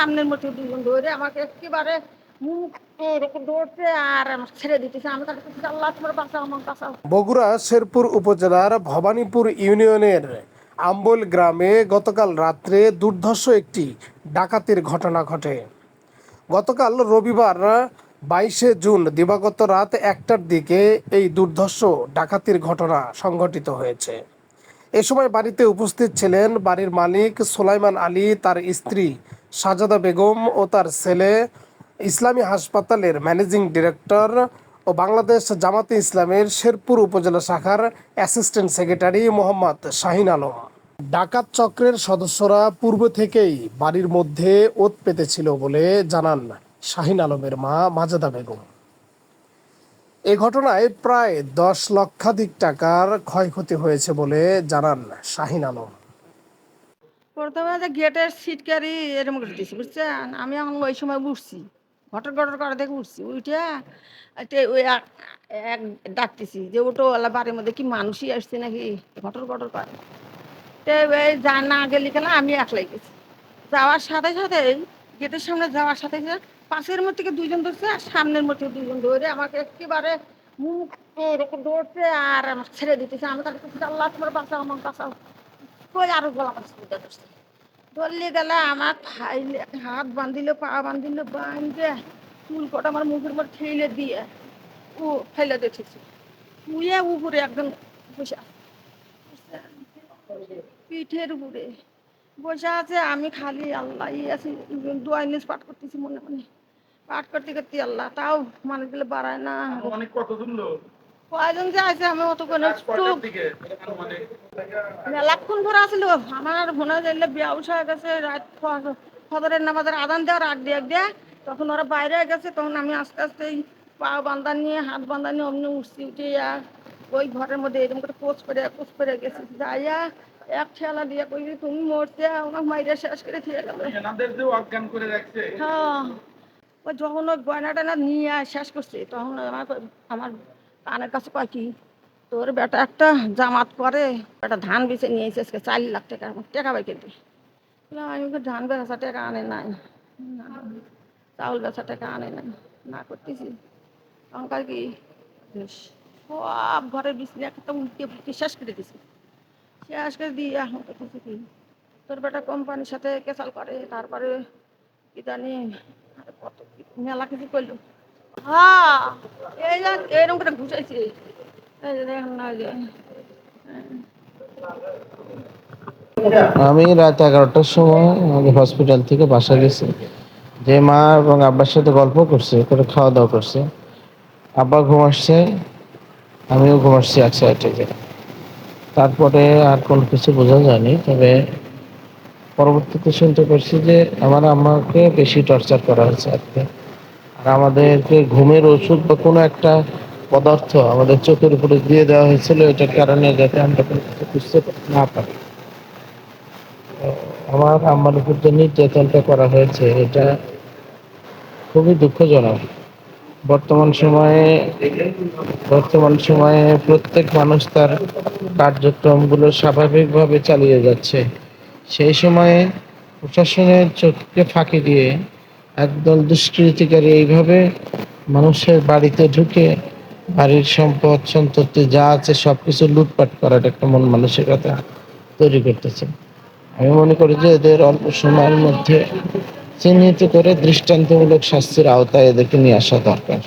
সামনের মধ্যে দুজন ধরে আমাকে একেবারে বগুড়া শেরপুর উপজেলার ভবানীপুর ইউনিয়নের আম্বল গ্রামে গতকাল রাত্রে দুর্ধর্ষ একটি ডাকাতির ঘটনা ঘটে। গতকাল রবিবার বাইশে জুন দিবাগত রাত একটার দিকে এই দুর্ধর্ষ ডাকাতির ঘটনা সংঘটিত হয়েছে। এ সময় বাড়িতে উপস্থিত ছিলেন বাড়ির মালিক সোলাইমান আলী, তার স্ত্রী সাজাদা বেগম ও তার ছেলে ইসলামী হাসপাতালের ম্যানেজিং ডিরেক্টর ও বাংলাদেশ জামাতে ইসলামের শেরপুর উপজেলা শাখার অ্যাসিস্ট্যান্ট সেক্রেটারি মোহাম্মদ শাহিন আলম। ডাকাত চক্রের সদস্যরা পূর্ব থেকেই বাড়ির মধ্যে ওত পেতেছিল বলে জানান শাহিন আলমের মা মাজেদা বেগম। এ ঘটনায় প্রায় দশ লক্ষাধিক টাকার ক্ষয়ক্ষতি হয়েছে বলে জানান শাহিন আলম। প্রথমে যে গেটের সিটকারি এরকম করে দিয়েছি বুঝছেন? আমি এখন ওই সময় উঠছি ঘটর ঘটর করে দেখে উঠছি উঠে ওই এক ডাকতেছি যে ওটোওয়ালা বাড়ির মধ্যে কি মানুষই আসছে নাকি? ঘটর ঘটর করে। তে ওই যা না গেলি কেন আমি একলাই গেছি। যাওয়ার সাথে সাথে গেটের সামনে যাওয়ার সাথে সাথে পাশের মধ্যে থেকে দুইজন ধরছে আর সামনের মধ্যে থেকে দুইজন ধরে আমাকে একেবারে মুখ এরকম ধরছে আর আমাকে ছেড়ে দিতেছে। আমি বলছি, আল্লাহ তোমার বাঁচাও আমার বাঁচাও। কই আরও গলা কাছে ধরছে ধরলে গেলে আমার ফাইলে হাত বান্ধিল পা বান্ধিল বান্ধে চুল কটা আমার মুখের মধ্যে ঠেলে দিয়ে ও ফেলে দেখেছি শুয়ে উপরে একজন বসে পিঠের উপরে। বসে আছে আমি খালি আল্লাহ আছি দোয়াই নিজ পাঠ করতেছি মনে মনে। পাঠ করতে করতে আল্লাহ তাও মানুষগুলো বাড়ায় না। কতজন কয়জন যে আছে আমি অত কোনো মেলাক্ষণ ধরে আসলো আমার মনে হয় যে বিয়াউস হয়ে গেছে রাত ফ- ফজরের নামাজের আদান দেওয়ার আগ দিয়ে দিয়ে। তখন ওরা বাইরে গেছে তখন আমি আস্তে আস্তে পা বান্ধা নিয়ে হাত বান্ধা নিয়ে অমনি উঠছি উঠে ওই ঘরের মধ্যে এরকম করে পোচ করে পোচ করে গেছি। যাইয়া এক ঠেলা দিয়ে কই তুমি মরতে ওনার মাইরে শেষ করে দিয়ে গেল। অজ্ঞান করে রাখছে। হ্যাঁ। ওই যখন ওই গয়না টয়না নিয়ে শেষ করছে তখন আমার আমার কানের কাছে কয় কি তোর বেটা একটা জামাত করে একটা ধান বেচে নিয়ে এসে আজকে চার লাখ টাকা টাকা পাই কেটে আমি ওকে ধান বেচা টাকা আনে নাই। চাউল বেচা টাকা আনে নাই। না করতেছি। তখন কি সব ঘরের বিছনে একটা উল্টে ফুলকে শেষ করে দিছি। শেষ করে দিয়ে এখন করতেছি কি, তোর বেটা কোম্পানির সাথে কেসাল করে, তারপরে কি জানি কত মেলা কিছু করল। হ্যাঁ এই এরকম করে ঘুষাইছে। আমি রাত এগারোটার সময় হসপিটাল থেকে বাসা গেছি। যে মা এবং আব্বার সাথে গল্প করছে, করে খাওয়া দাওয়া করছে। আব্বা ঘুমাচ্ছে আমিও ঘুমাচ্ছি এক সাইড তারপরে আর কোনো কিছু বোঝা যায়নি, তবে পরবর্তীতে শুনতে পারছি যে আমার আম্মাকে বেশি টর্চার করা হয়েছে আজকে। আর আমাদেরকে ঘুমের ওষুধ বা কোনো একটা পদার্থ আমাদের চোখের উপরে দিয়ে দেওয়া হয়েছিল, এটার কারণে যাতে আমরা কোনো কিছু বুঝতে না পারি। আমার আমার উপর যে নির্যাতনটা করা হয়েছে, এটা খুবই দুঃখজনক। বর্তমান সময়ে বর্তমান সময়ে প্রত্যেক মানুষ তার কার্যক্রমগুলো স্বাভাবিকভাবে চালিয়ে যাচ্ছে। সেই সময়ে প্রশাসনের চোখকে ফাঁকি দিয়ে একদল দুষ্কৃতিকারী এইভাবে মানুষের বাড়িতে ঢুকে বাড়ির সম্পদ সন্ততি যা আছে সব কিছু লুটপাট করার একটা মন মানসিকতা তৈরি করতেছে। আমি মনে করি যে এদের অল্প সময়ের মধ্যে চিহ্নিত করে দৃষ্টান্তমূলক শাস্তির আওতায় এদেরকে নিয়ে আসা দরকার।